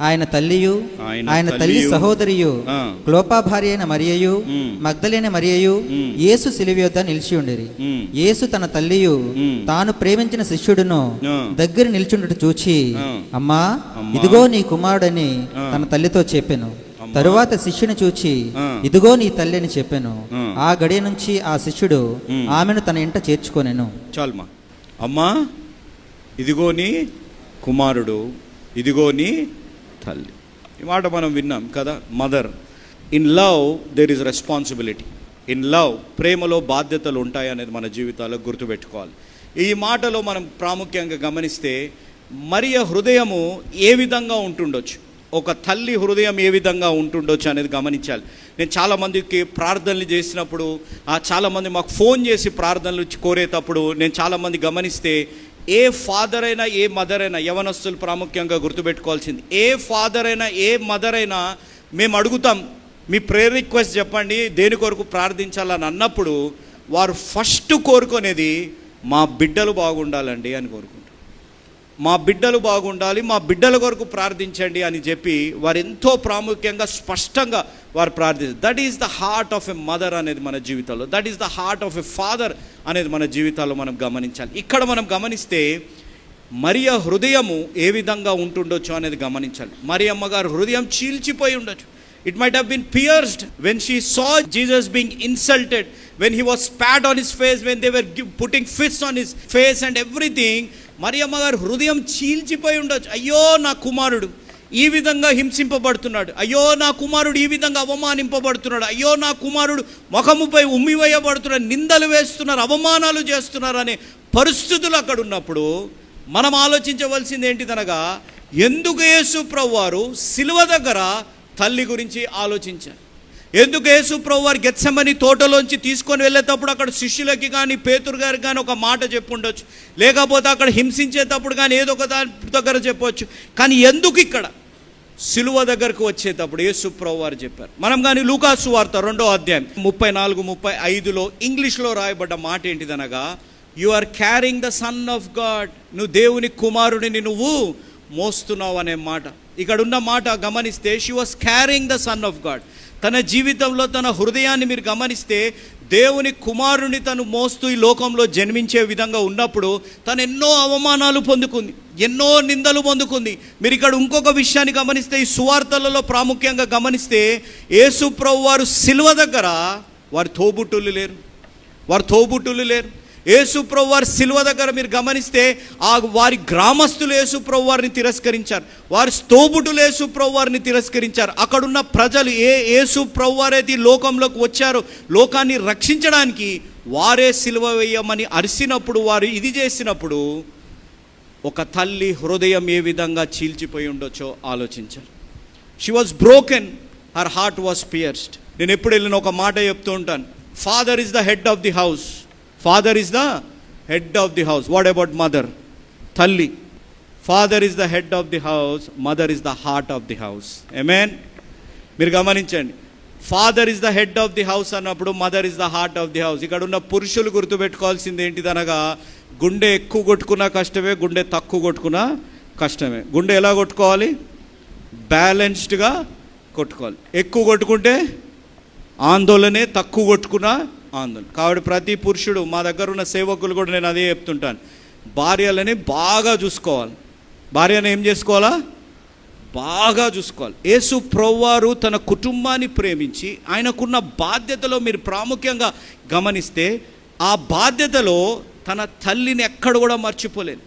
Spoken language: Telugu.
ఆయన తల్లియు ఆయన తల్లి సహోదరియు. క్లోపా భార్య అయిన మరియయు. మగ్ధలేని మరియయు. యేసు సిలువ యొద్ద నిలిచి ఉండిరి ఉమ్. యేసు తన తల్లియు. తాను ప్రేమించిన శిష్యుడును. దగ్గర నిల్చుండుట చూచి. అమ్మా. ఇదిగో నీ కుమారుడని. తన తల్లితో చెప్పెను. తరువాత శిష్యుని చూచి. ఇదిగో నీ తల్లి అని చెప్పెను ఆ. గడియ నుంచి ఆ శిష్యుడు. ఆమెను తన ఇంట చేర్చుకొనెను చాలుమా అమ్మా ఇదిగో నీ కుమారుడు ఇదిగో నీ తల్లి. ఈ మాట మనం విన్నాం కదా mother in love there is responsibility in love ప్రేమలో బాధ్యతలు ఉంటాయి అనేది మన జీవితాల్లో గుర్తుపెట్టుకోవాలి. ఈ మాటలో మనం ప్రాముఖ్యంగా గమనిస్తే మరియ హృదయము ఏ విధంగా ఉంటుండొచ్చు? ఒక తల్లి హృదయం ఏ విధంగా ఉంటుండొచ్చు అనేది గమనించాలి. నేను చాలామందికి ప్రార్థనలు చేసినప్పుడు ఆ చాలామంది మాకు ఫోన్ చేసి ప్రార్థనలు కోరేటప్పుడు నేను చాలామంది గమనిస్తే ఏ ఫాదర్ అయినా ఏ మదర్ అయినా యవనస్తులు ప్రాముఖ్యంగా గుర్తుపెట్టుకోవాల్సింది. ఏ ఫాదర్ అయినా ఏ మదర్ అయినా మేము అడుగుతాం మీ ప్రేయర్ రిక్వెస్ట్ చెప్పండి దేని కొరకు ప్రార్థించాలని అన్నప్పుడు వారు ఫస్ట్ కోరుకునేది మా బిడ్డలు బాగుండాలండి అని కోరుకు మా బిడ్డలు బాగుండాలి మా బిడ్డల కొరకు ప్రార్థించండి అని చెప్పి వారు ఎంతో ప్రాముఖ్యంగా స్పష్టంగా వారు ప్రార్థిస్తారు that is the heart of a mother అనేది మన జీవితంలో. That is the heart of a father అనేది మన జీవితాల్లో మనం గమనించాలి. ఇక్కడ మనం గమనిస్తే మరియ హృదయము ఏ విధంగా ఉంటుండొచ్చు అనేది గమనించాలి. మరియమ్మ గారు హృదయం చీల్చిపోయి ఉండొచ్చు. It might have been pierced when she saw Jesus being insulted when he was spat on his face when they were putting fits on his face and everything Mariyamma గారు హృదయం చీల్చిపోయి ఉండొచ్చు. అయ్యో నా కుమారుడు ఈ విధంగా హింసింపబడుతున్నాడు. అయ్యో నా కుమారుడు ఈ విధంగా అవమానింపబడుతున్నాడు. అయ్యో నా కుమారుడు ముఖముపై ఉమ్మివేయబడుతున్నాడు. నిందలు వేస్తున్నారు అవమానాలు చేస్తున్నారు అనే పరిస్థితులు అక్కడ ఉన్నప్పుడు మనం ఆలోచించవలసింది ఏంటిదనగా ఎందుకు యేసు వారు సిలువ దగ్గర తల్లి గురించి ఆలోచించారు? ఎందుకు యేసు ప్రభు వారు గెచ్చమని తోటలోంచి తీసుకొని వెళ్ళేటప్పుడు అక్కడ శిష్యులకి కానీ పేతురు గారికి కానీ ఒక మాట చెప్పుండొచ్చు. లేకపోతే అక్కడ హింసించేటప్పుడు కానీ ఏదో ఒక దాని దగ్గర చెప్పవచ్చు కానీ ఎందుకు ఇక్కడ? సిలువ దగ్గరకు వచ్చేటప్పుడు యేసు ప్రభు వారు చెప్పారు. మనం కానీ లూకాసు వార్త రెండో అధ్యాయం ముప్పై నాలుగు ముప్పై ఐదులో ఇంగ్లీష్లో రాయబడ్డ మాట ఏంటిదనగా you are carrying the son of God నువ్వు దేవుని కుమారుడిని నువ్వు మోస్తున్నావు అనే మాట. ఇక్కడ ఉన్న మాట గమనిస్తే she was carrying the son of God తన జీవితంలో తన హృదయాన్ని మీరు గమనిస్తే దేవుని కుమారుని తను మోస్తూ ఈ లోకంలో జన్మించే విధంగా ఉన్నప్పుడు తను ఎన్నో అవమానాలు పొందుకుంది ఎన్నో నిందలు పొందుకుంది. మీరు ఇక్కడ ఇంకొక విషయాన్ని గమనిస్తే ఈ సువార్తలలో ప్రాముఖ్యంగా గమనిస్తే యేసు ప్రభు వారు సిల్వ దగ్గర వారి తోబుట్టులు లేరు. వారు తోబుట్టులు లేరు. యేసుప్రభు వారి సిలువ దగ్గర మీరు గమనిస్తే ఆ వారి గ్రామస్తులు యేసుప్రభు వారిని తిరస్కరించారు. వారి స్తోబుటులు యేసుప్రభు వారిని తిరస్కరించారు. అక్కడున్న ప్రజలు ఏ యేసుప్రభు వారైతే లోకంలోకి వచ్చారో లోకాన్ని రక్షించడానికి వారే సిలువ వేయమని అరిసినప్పుడు వారు ఇది చేసినప్పుడు ఒక తల్లి హృదయం ఏ విధంగా చీల్చిపోయి ఉండొచ్చో ఆలోచించారు she was broken her heart was pierced నేను ఎప్పుడు వెళ్ళిన ఒక మాట చెప్తూ ఉంటాను. Father is the head of the house father is the head of the house what about mother తల్లి father is the head of the house mother is the heart of the house amen మీరు గమనించండి. Father is the head of the house అన్నప్పుడు mother is the heart of the house ఇక్కడ ఉన్న పురుషులు గుర్తుపెట్టుకోవాల్సింది ఏంటిదనగా గుండె ఎక్కువ కొట్టుకున్నా కష్టమే గుండె తక్కువ కొట్టుకున్నా కష్టమే. గుండె ఎలా కొట్టుకోవాలి? బ్యాలెన్స్డ్గా కొట్టుకోవాలి. ఎక్కువ కొట్టుకుంటే ఆందోళనే తక్కువ కొట్టుకున్నా ఆందోళన. కాబట్టి ప్రతి పురుషుడు మా దగ్గర ఉన్న సేవకులు కూడా నేను అదే చెప్తుంటాను. భార్యలని బాగా చూసుకోవాలి. భార్యను ఏం చేసుకోవాలా? బాగా చూసుకోవాలి. యేసు ప్రవ్వారు తన కుటుంబాన్ని ప్రేమించి ఆయనకున్న బాధ్యతలో మీరు ప్రాముఖ్యంగా గమనిస్తే ఆ బాధ్యతలో తన తల్లిని ఎక్కడ కూడా మర్చిపోలేదు.